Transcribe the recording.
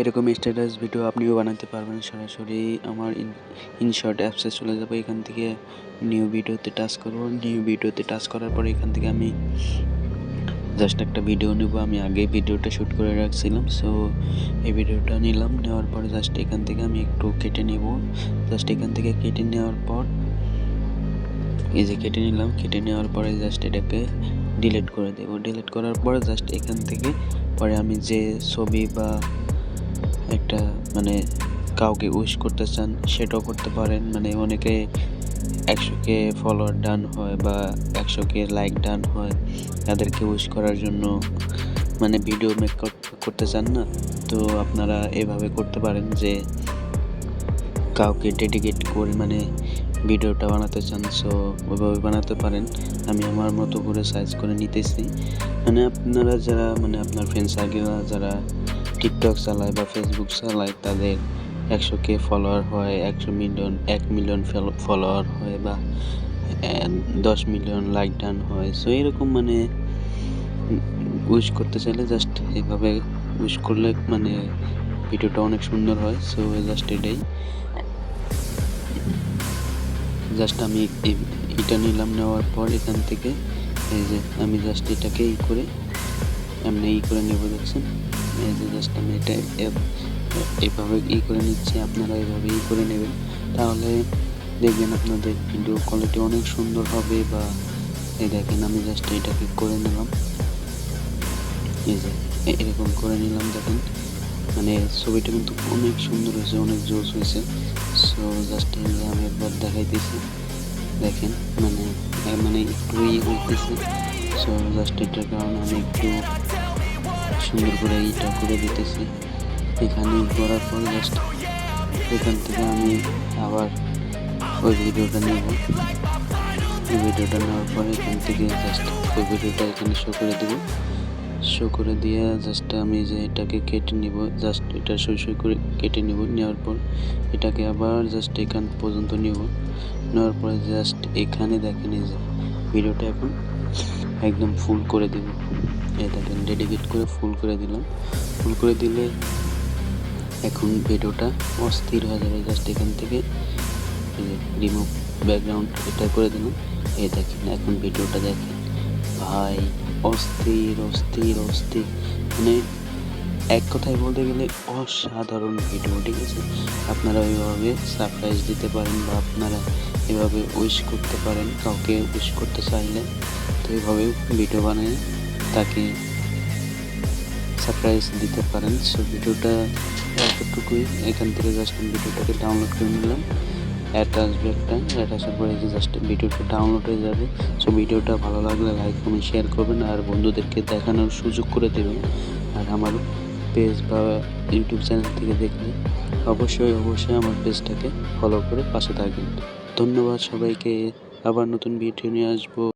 এরকম status video আপনিও বানাতে পারবেন সরাসরি। আমার ইনশর্ট অ্যাপসে চলে যাব, এখান থেকে নিউ ভিডিওতে টাচ করব। নিউ ভিডিওতে টাচ করার পরে এখান থেকে আমি জাস্ট একটা ভিডিও নেব। আমি আগে ভিডিওটা শ্যুট করে রাখছিলাম সো এই ভিডিওটা নিলাম। নেওয়ার পরে জাস্ট এখান থেকে আমি একটু কেটে নেব। জাস্ট এখান থেকে কেটে নেওয়ার পর, এই যে কেটে নিলাম, কেটে নেওয়ার পরে জাস্ট এটাকে ডিলিট করে দেব। ডিলিট করার পরে জাস্ট এখান থেকে, পরে আমি যে ছবি বা একটা মানে কাউকে উইশ করতে চান, সেটাও করতে পারেন। মানে অনেকে একশো কে ফলোয়ার ডান হয় বা একশো কে লাইক ডান হয়, তাদেরকে উইশ করার জন্য মানে ভিডিও মেক করতে চান না? তো আপনারা এভাবে করতে পারেন যে, কাউকে ডেডিকেট করে মানে ভিডিওটা বানাতে চান সো ওইভাবে বানাতে পারেন। আমি আমার মতো করে সাইজ করে নিতেছি। মানে আপনারা যারা মানে আপনার ফ্রেন্ড সার্কেলরা যারা টিকটক চালায় বা ফেসবুক চালায়, তাদের একশো কে ফলোয়ার হয়, একশো মিলিয়ন এক মিলিয়ন ফলোয়ার হয় বা দশ মিলিয়ন লাইক ডান হয়। সো এরকম মানে উইশ করতে চাইলে জাস্ট এইভাবে উইশ করলে মানে ভিডিওটা অনেক সুন্দর হয়। সো জাস্ট এটাই। জাস্ট আমি এটা নিলাম নেওয়ার পর এখান থেকে, এই যে আমি জাস্ট এটাকে ই করে, এমনি ই করে নেব, দেখছেন? যে জাস্ট আমি এটা এভাবে ই করে নিচ্ছি, আপনারা এভাবে ই করে নেবেন। তাহলে দেখবেন আপনাদের ভিডিও কোয়ালিটি অনেক সুন্দর হবে বা এই দেখেন আমি জাস্ট এটাকে করে নিলাম। এই যে এরকম করে নিলাম দেখেন। মানে ছবিটা কিন্তু অনেক সুন্দর হয়েছে, অনেক জোস হয়েছে। সো জাস্ট আমি একবার দেখাইতেছি। দেখেন মানে মানে একটু ই হইতেছে। সো জাস্ট এটার কারণে আমি একটু সুন্দর করে ইটা করে দিতেছি। এখানে করার পর জাস্ট এখান থেকে আমি আবার ওই ভিডিওটা নেব। ওই ভিডিওটা নেওয়ার পরে এখান থেকে জাস্ট ওই ভিডিওটা এখানে শো করে দেবো। শো করে দিয়ে জাস্ট আমি যে এটাকে কেটে নিব জাস্ট এটা সই সই করে কেটে নিব। নেওয়ার পর এটাকে আবার জাস্ট এখান পর্যন্ত নিব। নেওয়ার পরে জাস্ট এখানে দেখেন এই যে ভিডিওটা এখন। একদম ফুল করে দিব। এই দেখেন ডেডিকেট করে ফুল করে দিলাম। ফুল করে দিলে এখন ভিডিওটা অস্থির হয়ে যাবে। জাস্ট এখান থেকে রিমুভ ব্যাকগ্রাউন্ড এটা করে দিলাম। এই দেখেন, এখন ভিডিওটা দেখেন। ভাই, অস্থির অস্থির অস্থির। মানে এক কথায় বলতে গেলে অসাধারণ ভিডিও ঠিক আছে? আপনারা ওইভাবে সারপ্রাইজ দিতে পারেন বা আপনারা এভাবে উইশ করতে পারেন, কাউকে উইশ করতে চাইলে। তো এইভাবে ভিডিও বানিয়ে তাকে সারপ্রাইজ দিতে পারেন। সো ভিডিওটা এতটুকুই। এখান থেকে জাস্ট ভিডিওটাকে ডাউনলোড করে নিলাম। অ্যাড আসবে একটা। অ্যাড আসার পরে জাস্ট ভিডিওটা ডাউনলোড হয়ে যাবে। সো ভিডিওটা ভালো লাগলে লাইক কমেন্ট শেয়ার করবেন। আর বন্ধুদেরকে দেখানোর সুযোগ করে দেবেন। আর আমার পেজ বা ইউটিউব চ্যানেল থেকে দেখলে অবশ্যই অবশ্যই আমার পেজটাকে ফলো করে পাশে থাকবেন। ধন্যবাদ সবাইকে। আবার নতুন ভিডিও নিয়ে আসব।